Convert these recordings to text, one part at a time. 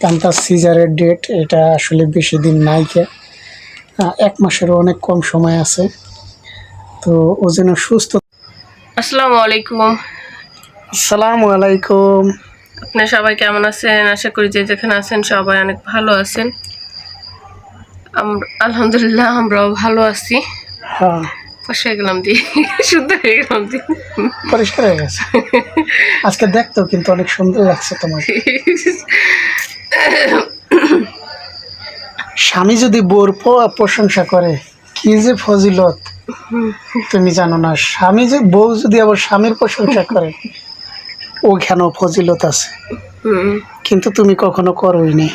কারণ তার সিজারের ডেট এটা আসলে বেশি দিন নাই কে। এক মাসেরও অনেক কম সময় আছে। তো ও যেন সুস্থ আসসালামু আলাইকুম। আসসালামু আলাইকুম। আপনি সবাই কেমন আছেন? আশা করি যে যেখানে আছেন সবাই অনেক ভালো আছেন। আলহামদুলিল্লাহ আমরাও ভালো আছি। হ্যাঁ। বসে গেলাম দিয়ে শুদ্ধ হয়ে গেলাম দিয়ে। পরিষ্কার হয়ে গেছে। আজকে দেখতেও কিন্তু অনেক সুন্দর লাগছে তোমার। স্বামী যদি বোর প্রশংসা করে কি যে ফজিলত? তুমি জানো না স্বামী যে বউ যদি আবার স্বামীর প্রশংসা করে ও কেন ফজিলত আছে। কিন্তু তুমি কখনো করোই নি।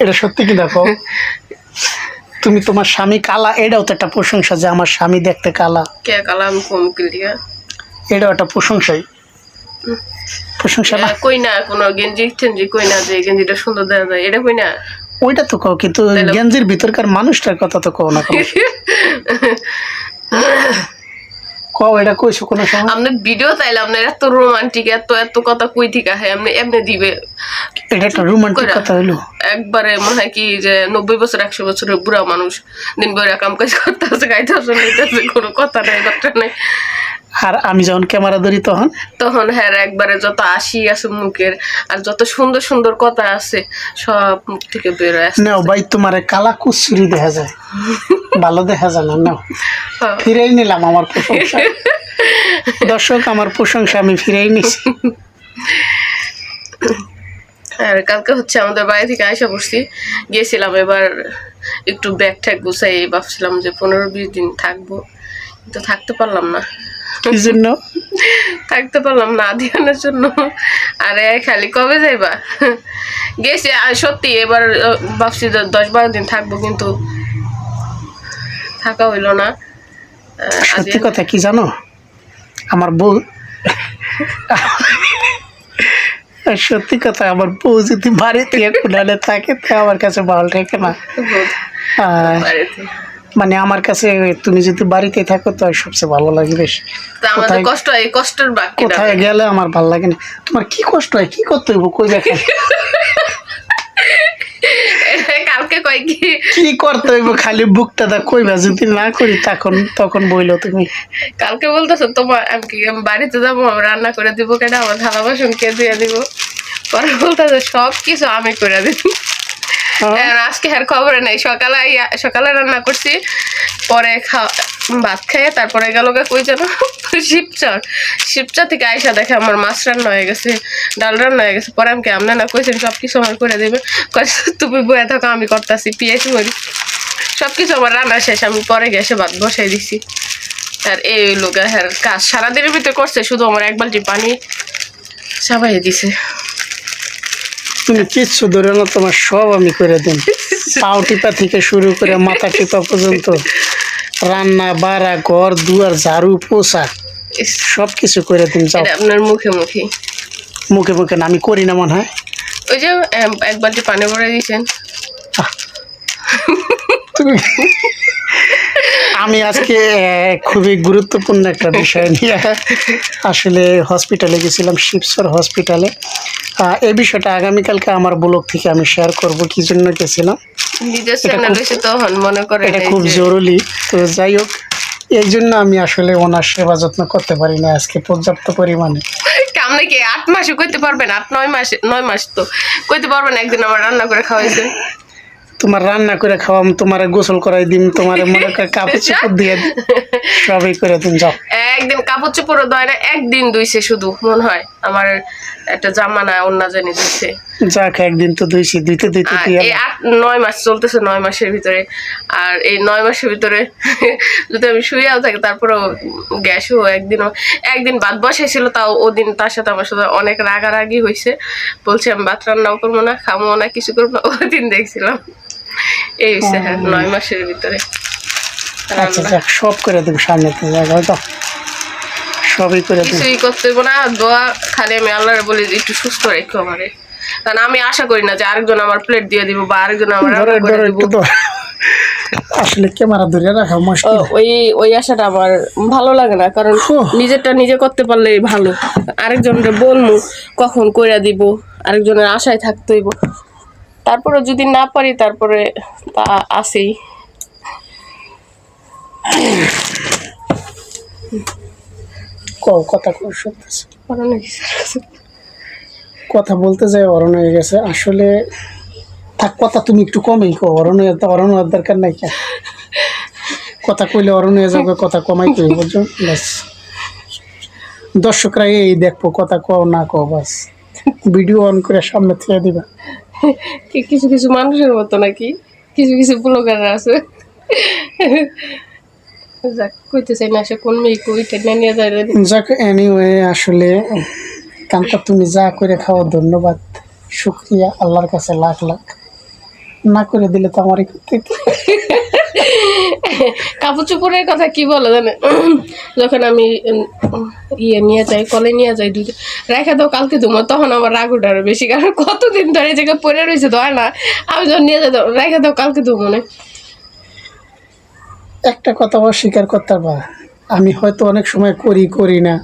এটা সত্যি কি দেখো? তুমি তোমার স্বামী কালা এটাও তো একটা প্রশংসা যে আমার স্বামী দেখতে কালা। কে কালাম কম কিলিয়া এটাও একটা প্রশংসাই। প্রশংসা না কই না কোনো গেঞ্জি টেঞ্জি কই না যে গেঞ্জিটা সুন্দর দেখা যায় এটা কই না ওইটা তো কও কিন্তু গেঞ্জির ভিতরকার মানুষটার কথা তো কও না কও। এটা কইছো কোনো সময়? আপনি ভিডিও চাইলে আপনার এত রোমান্টিক এত এত কথা কই ঠিক আছে আপনি এমনি দিবে। এটা একটা রোমান্টিক কথা হইল। একবারে মনে হয় কি যে নব্বই বছর একশো বছরের বুড়া মানুষ দিন ভরে কাম কাজ করতে আছে আছে নিতেছে কোনো কথা নাই কথা নেই। আর আমি যখন ক্যামেরা ধরি তখন? তখন হ্যাঁ একবারে যত আসি আছে মুখের আর যত সুন্দর সুন্দর কথা আছে সব মুখ থেকে বেরোয় আসে নাও ভাই তোমার কালা কুচুরি দেখা যায়। ভালো দেখা যায় না নাও। হ্যাঁ। ফিরেই নিলাম আমার প্রশংসা। দর্শক আমার প্রশংসা আমি ফিরেই নিছি। আর কালকে হচ্ছে আমাদের বাড়ি থেকে আয়সা বসছি গিয়েছিলাম এবার একটু ব্যাগ ট্যাগ গুছাই ভাবছিলাম যে পনেরো বিশ দিন থাকব। কিন্তু থাকতে পারলাম না। কি জন্য? থাকতে পারলাম না ধ্যানের জন্য। আরে খালি কবে যাইবা? গেছি সত্যি এবার ভাবছি দশ বারো দিন থাকব কিন্তু থাকা হইল না। সত্যি কথা কি জানো? আমার বউ সত্যি কথা আমার বউ যদি বাড়িতে থাকে তো আমার কাছে ভালো থাকে না। আর। মানে আমার কাছে তুমি যদি বাড়িতে থাকো তো সবচেয়ে ভালো লাগে বেশি। কষ্ট হয় কষ্টের কোথায় গেলে আমার ভালো লাগে না? তোমার কি কষ্ট হয়? কি করতে হইব? কই দেখে কালকে কয় কি? কি করতে হইব? খালি বুকটা দা কইবা যদি না করি তখন তখন বইলো তুমি। কালকে বলতেছো তোমার আমি কি আমি বাড়িতে যাব? আমি রান্না করে দিব কেন? আমার থালা বাসন কে দিয়ে দিব? পরে বলতেছে সব কিছু আমি করে দিব। আজকে আর খবর নেই। সকালে সকালে রান্না করছি, পরে খাওয়া ভাত খাইয়ে তারপরে গেল কই যেন? শিবচর। শিবচর থেকে আইসা দেখে আমার মাছ রান্না হয়ে গেছে, ডাল রান্না হয়ে গেছে। পরে আমি আমনে না কইছেন সব কিছু আমার করে দেবে। তুমি বয়ে থাকো, আমি করতেছি পিঁয়াজ মরি সব কিছু আমার রান্না শেষ, আমি পরে গ্যাসে ভাত বসাই দিছি। আর এই লোক হ্যাঁ কাজ সারাদিনের ভিতরে করছে, শুধু আমার এক বালতি পানি চাবাই দিছে। তুমি কিচ্ছু ধরে না তোমার সব আমি করে দিন পাও টিপা থেকে শুরু করে মাথা টিপা পর্যন্ত। রান্না বাড়া ঘর দুয়ার ঝাড়ু ইস, সব কিছু করে দিন যাও। আপনার মুখে মুখে। মুখে মুখে না আমি করি না মনে হয়। ওই যে এক বালতি পানি ভরে দিয়েছেন। তুমি আমি আজকে খুবই গুরুত্বপূর্ণ একটা বিষয় নিয়ে আসলে হসপিটালে গেছিলাম শিবসর হসপিটালে এই বিষয়টা আগামীকালকে আমার ব্লগ থেকে আমি শেয়ার করব কি জন্য গেছিলাম। এটা খুব- মনে করে এটা খুব জরুরি। তো যাই হোক এই জন্য আমি আসলে ওনার সেবা যত্ন করতে পারি না আজকে পর্যাপ্ত পরিমাণে। আপনি কি? আট মাসে করতে পারবেন আট নয় মাসে নয় মাস তো। করতে পারবেন একদিন আমার রান্না করে খাওয়াইছে তোমার রান্না করে খাওয়াম তোমার গোসল করাই দিন তোমার মনে করে কাপড় চোপড় দিয়ে সবই করে দিন যাও। একদিন কাপড় চোপড় দেয় না একদিন ধুইছে শুধু মনে হয়। আমার একটা জামা না অন্য জানি দিচ্ছে যাক একদিন তো ধুইছি ধুইতে ধুইতে আর এই আট নয় মাস চলতেছে নয় মাসের ভিতরে। আর এই নয় মাসের ভিতরে যদি আমি শুয়েও থাকি তারপরেও গ্যাসও একদিনও একদিন ভাত বসাইছিল তাও ওদিন তার সাথে আমার সাথে অনেক রাগারাগি হয়েছে বলছে আমি ভাত রান্নাও করব না খামো না কিছু করব না ওদিন দেখছিলাম। এই হচ্ছে হ্যাঁ নয় মাসের ভিতরে। আচ্ছা সব করে দেবো সামনে তো জায়গা যাও সবই করে দেবো। কিছুই করতে না দোয়া খালি আমি আল্লাহরে বলি যে একটু সুস্থ রেখো আমারে। কারণ আমি আশা করি না যে আরেকজন আমার প্লেট দিয়ে দিব বা আরেকজন আমার আসলে ক্যামেরা ধরে রাখা মুশকিল। ওই ওই আশাটা আমার ভালো লাগে না কারণ। নিজেরটা নিজে করতে পারলেই ভালো। আরেকজনকে বলব কখন কইরা দিব আরেকজনের আশায় থাকতে হইব। তারপরে যদি না পারি তারপরে তা আসেই কথা কথা বলতে যাই অরণ হয়ে গেছে। আসলে থাক কথা তুমি একটু কমেই কো অরণ অরণ হওয়ার দরকার নাই কথা কইলে অরণ হয়ে যাবে কথা কমাই কই বুঝছ? বাস দর্শকরা এই দেখব কথা কও না কও বাস ভিডিও অন করে সামনে থেকে দিবা। কিছু কিছু মানুষের মতো নাকি? কিছু কিছু ব্লগার আছে। যাক কইতে চাই না সে আসলে তুমি যা করে ধন্যবাদ। আল্লাহর কাছে লাখ লাখ। না করে দিলে তো আমার করতে। কাপড় চোপড়ের কথা কি বলে জানে? যখন আমি ইয়ে নিয়ে যাই কলে নিয়ে যাই দুধ রেখে দাও কালকে তোমার তখন আমার রাগ উঠে আরও বেশি। কারণ কতদিন ধরে জায়গায় পড়ে রয়েছে তো হয় না। আমি যখন নিয়ে যাই রেখে দাও কালকে তো মনে একটা কথা আবার স্বীকার করতে পারবা আমি হয়তো অনেক সময় করি করি না।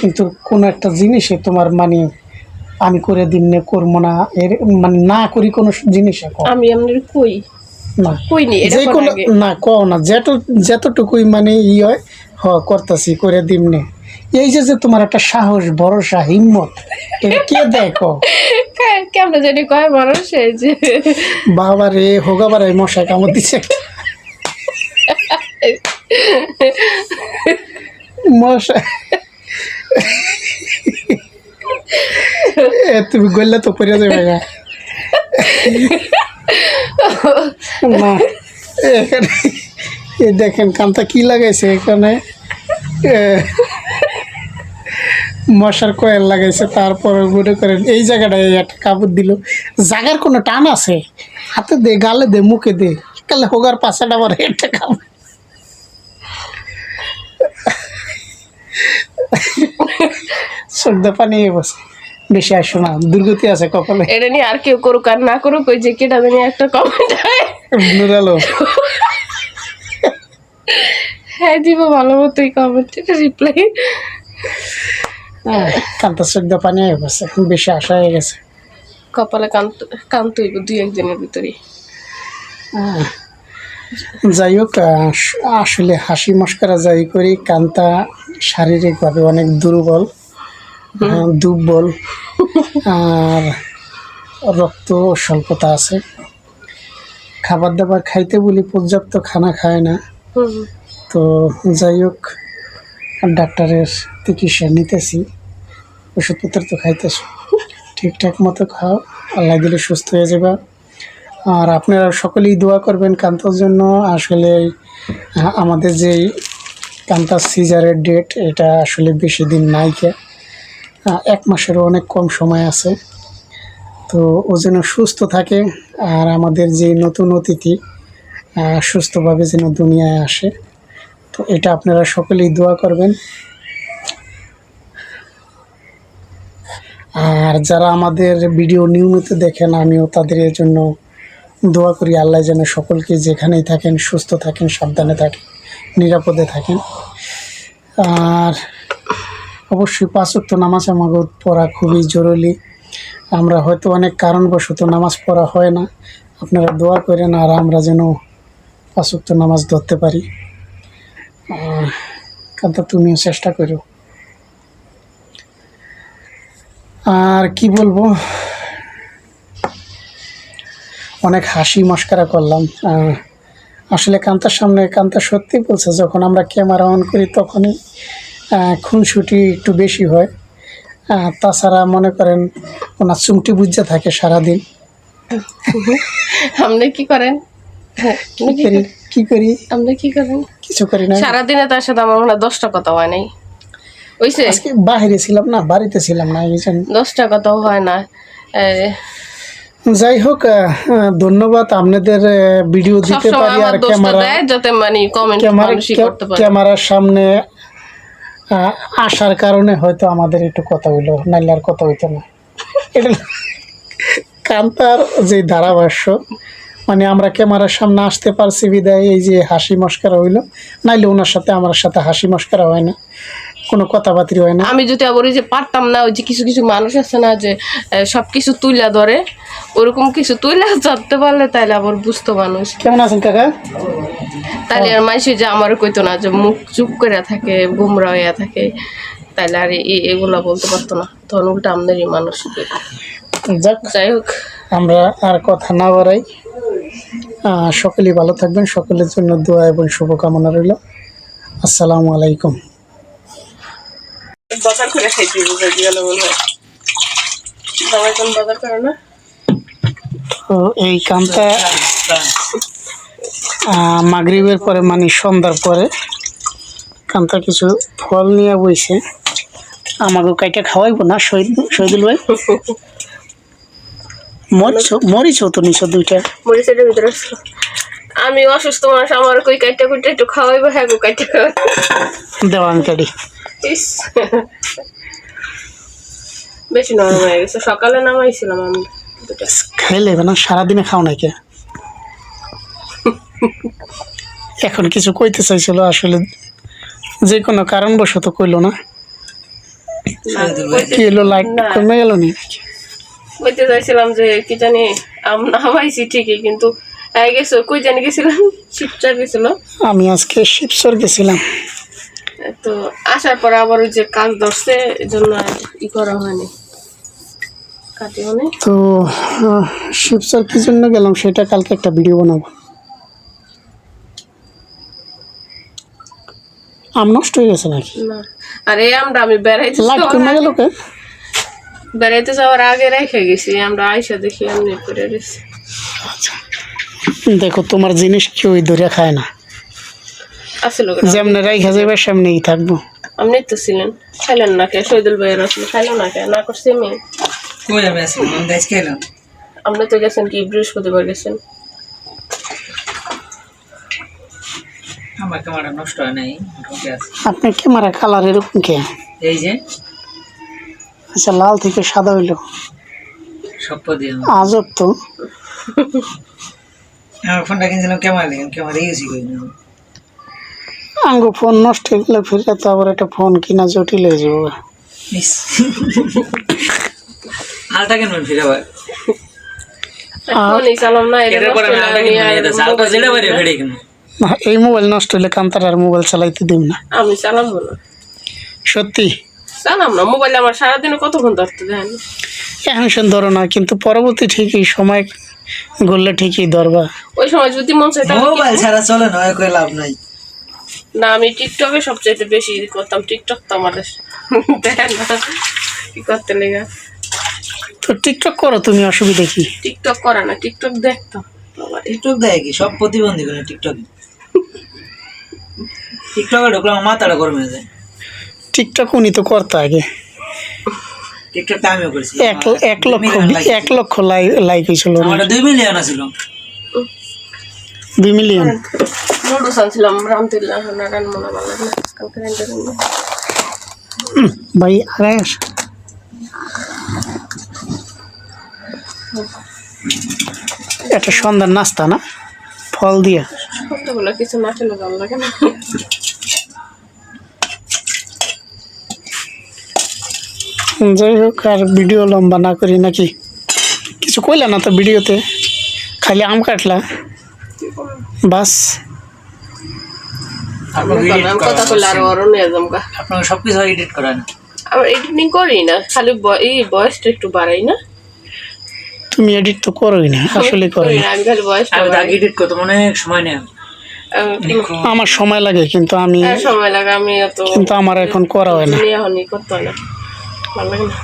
কিন্তু কোনো একটা জিনিসে তোমার মানে আমি করে দিন না করব না। এর মানে না করি কোনো জিনিসে আমি এমনি কই না। কই যে কোনো না কও না যেত যতটুকুই মানে ই হয় হ করতেছি করে দিমনে এই যে যে তোমার একটা সাহস ভরসা হিম্মত এটা কে কে- কেমনে জানি কয় এই যে। বাবা রে হোগাবার এই মশাই কামড় দিচ্ছে মশা এ তুমি গল্লা তো পড়ে যাবে না এখানে দেখেন কামটা কি লাগাইছে এখানে। মশার কয়েল লাগাইছে, তারপর মনে করেন এই জায়গাটায় একটা কাপড় দিল। জাগার কোনো টান আছে? হাতে দে, গালে দে, মুখে দে। কালে হোগার পাশাটা আমার একটা কাপড়। সর্দা পানি বসে। বেশি আসো না দুর্গতি আছে কপালে। এটা নিয়ে আর কেউ করুক আর না করুক ওই যে কেটা জানি একটা কমেন্ট হয়। নুরালো। হ্যাঁ দিব ভালো মতোই কমেন্ট রিপ্লাই কান্তা সর্দা পানি হয়ে বসে বেশি আশা হয়ে গেছে। কপালে কান্ত কান্ত হইব দুই একদিনের ভিতরে। হ্যাঁ। যাই হোক আসলে হাসি মস্করা যাই করি কান্তা শারীরিকভাবে অনেক দুর্বল। দুর্বল আর রক্ত স্বল্পতা আছে। খাবার দাবার খাইতে বলি পর্যাপ্ত খানা খায় না। তো যাই হোক ডাক্তারের চিকিৎসা নিতেছি। ওষুধপত্র তো খাইতেছো। ঠিকঠাক মতো খাও। আল্লাহ দিলে সুস্থ হয়ে যাবে। আর আপনারা সকলেই দোয়া করবেন কান্তার জন্য। আসলে আমাদের যেই কান্তার সিজারের ডেট এটা আসলে বেশি দিন নাইকে আহ, এক মাসেরও অনেক কম সময় আছে। তো ও যেন সুস্থ থাকে আর আমাদের যে নতুন অতিথি সুস্থভাবে যেন দুনিয়ায় আসে। তো এটা আপনারা সকলেই দোয়া করবেন। আর যারা আমাদের ভিডিও নিয়মিত দেখেন, আমিও তাদের জন্য দোয়া করি, আল্লাহ যেন সকলকে যেখানেই থাকেন, সুস্থ থাকেন, সাবধানে থাকেন, নিরাপদে থাকেন। আর অবশ্যই পাঁচক্ত নামাজ আমাকে পড়া খুবই জরুরি। আমরা হয়তো অনেক কারণবশত নামাজ পড়া হয় না। আপনারা দোয়া করেন আর আমরা যেন পাঁচক্ত নামাজ ধরতে পারি। কান্তা, তুমিও চেষ্টা করো। আর কি বলব? অনেক হাসি মস্কারা করলাম। আসলে কান্তার সামনে কান্তা সত্যি বলছে, যখন আমরা ক্যামেরা অন করি তখনই খুনসুটি একটু বেশি হয়। তাছাড়া মনে করেন ওনার চুমটি বুঝে থাকে সারাদিন। আপনি কি করেন? হ্যাঁ, আপনি কি করি? করেন? আপনি কি করেন? কিছু করি না। সারাদিনে তার সাথে আমার মনে দশটা কথা হয় নাই। ওইসে আজকে বাহিরে ছিলাম না বাড়িতে ছিলাম না এই দশটা কথাও হয় না। যাই হোক ধন্যবাদ। আপনাদের ভিডিও দিতে পারি আর ক্যামেরা মানে ক্যামেরার সামনে আসার কারণে হয়তো আমাদের একটু কথা হইল, নাইলে আর কথা হইতো না। এটা কান্তার যে ধারাভাষ্য মানে আমরা ক্যামেরার সামনে আসতে পারছি বিদায়, এই যে হাসি মস্কারা হইল, নাইলে ওনার সাথে, আমার সাথে হাসি মস্কারা হয় না। কোনো কথাবার্তি হয় না। আমি যদি আবার ওই যে পারতাম না ওই যে কিছু কিছু মানুষ আছে না যে সব কিছু তুইলা ধরে ওরকম কিছু তুইলা ধরতে পারলে তাহলে আবার বুঝতো মানুষ। কেমন আছেন কাকা? তাহলে আর মানুষ যে আমার কইতো না যে মুখ চুপ করে থাকে গুমরা হইয়া থাকে তাহলে আর এগুলা বলতে পারতো না। তখন উল্টা আমাদেরই মানুষ যাক যাই হোক। আমরা আর কথা না বাড়াই। সকলেই ভালো থাকবেন সকলের জন্য দোয়া এবং শুভকামনা রইল। আসসালামু আলাইকুম। বাজার করে খাইতে বুঝা গেল মনে হয়। সবাই কোন বাজার করে না? তো এই কামটা মাগরিবের পরে মানে সন্ধ্যার পরে কামটা কিছু ফল নিয়ে বইছে। আমাকে কাইটা খাওয়াইবো না শহীদ শহীদুল ভাই? মরিচ মরিচ তো নিছো দুইটা। মরিচের ভিতরে। আমি অসুস্থ মানুষ আমার কই কাইটা কুইটা একটু খাওয়াইবো হ্যাঁ কাইটা খাওয়াই দেওয়া আমি কাটি ইস বেশি নরম হয়ে গেছে। সকালে নামাইছিলাম আমি খাইলে না সারাদিনে খাও নাকি এখন কিছু কইতে চাইছিল আসলে যে কোনো কারণবশত কইলো না। কি এলো লাইট। কমে গেল নি বলতে চাইছিলাম যে কি জানি আম নামাইছি ঠিকই কিন্তু গেছো কই জানি গেছিলাম? শিবচার গেছিল। আমি আজকে শিবসর গেছিলাম। তো আসার পর আবার ওই যে কাজ ধরছে এজন্য আর ই করা হয়নি। তো আহ, শিবসর কি জন্য গেলাম সেটা কালকে একটা ভিডিও বানাবো। আম নষ্ট হয়ে গেছে নাকি? আর আমরা আমি বেড়াইতে যাওয়ার গেল কে? বেড়াইতে যাওয়ার আগে রেখে গেছি আমরা আইসা দেখি এমনি করে দেখো তোমার জিনিস কেউ ধরে খায় না। যেমনি রাইখা যাবে সেমনিই থাকব। আপনি তো ছিলেন। খাইলেন না কে? শহীদুল ভাইয়ের আসলে খাইলেন না কে? না করছি আমি। কই আমি গাছ আপনি তো গেছেন কি বৃহস্পতিবার গেছেন? আমার ক্যামেরা নষ্ট হয় নাই মোটামুটি আছে। আপনি ক্যামেরা কালার এরকম কে? এই যে আচ্ছা লাল থেকে সাদা হইল। আজব তো। আমার ফোনটা কিনছিলাম ক্যামেরা দেখেন ক্যামেরা ইউজই করি না আঙ্গু ফোন নষ্ট হয়ে গেলে ফিরে তো আবার একটা ফোন কিনা জটিল হয়ে যাব। আলটা কেন ফিরে না, এই মোবাইল নষ্ট হলে কান্তার আর মোবাইল চালাইতে দিব না। আমি চালাবো না। সত্যি? চালাম না মোবাইল আমার সারাদিনে কতক্ষণ ধরতে দেন এখন সে ধরো না কিন্তু পরবর্তী ঠিকই সময় গড়লে ঠিকই ধরবা। ওই সময় যদি মন চাই মোবাইল ছাড়া চলে না করে লাভ নাই। না আমি টিকটকে সবচাইতে বেশি ই করতাম। টিকটক তো দেখেন না। কি করতে লেগে? তো টিকটক করো তুমি অসুবিধা কি? টিকটক করা না টিকটক দেখতাম। টিকটক দেয় কি? সব প্রতিবন্ধী করে টিকটকে টিকটকে ঢুকলে আমার মাথাটা গরম হয়ে যায়। টিকটক উনি তো করতো আগে। টিকটকটা আমিও করেছি। এক লক্ষ এক লক্ষ লাইক হয়েছিল দুই মিলিয়ন আছিল। দুই মিলিয়ন নুডলস আনছিলাম রামতুল্লাহ না রানমোনা ভালো লাগে না কালকে রান্না ভাই আগে আস একটা সন্ধ্যার নাস্তা না? ফল দিয়া। কতগুলো কিছু না খেলে ভালো লাগে না। যাই হোক আর ভিডিও লম্বা না করি নাকি? কিছু কইলা না তো ভিডিওতে? খালি আম কাটলা। বাস। আপনাকে আমি edit করা কথা বললে আরও আরও নিয়ে যাব আপনাকে সব এডিট করা না আমার এডিটিং করি না খালি এই বয়সটা একটু বাড়াই না। তুমি এডিট তো করোই না আসলে করো করি না। আমি খালি বয়সটা আমি বাড়াই। এডিট করতে অনেক সময় কোনো- আমার সময় লাগে কিন্তু আমি হ্যাঁ, সময় লাগে আমি কিন্তু আমার এখন করা হয় না। নিয়ে করতে হয় না। ভালো লাগে না।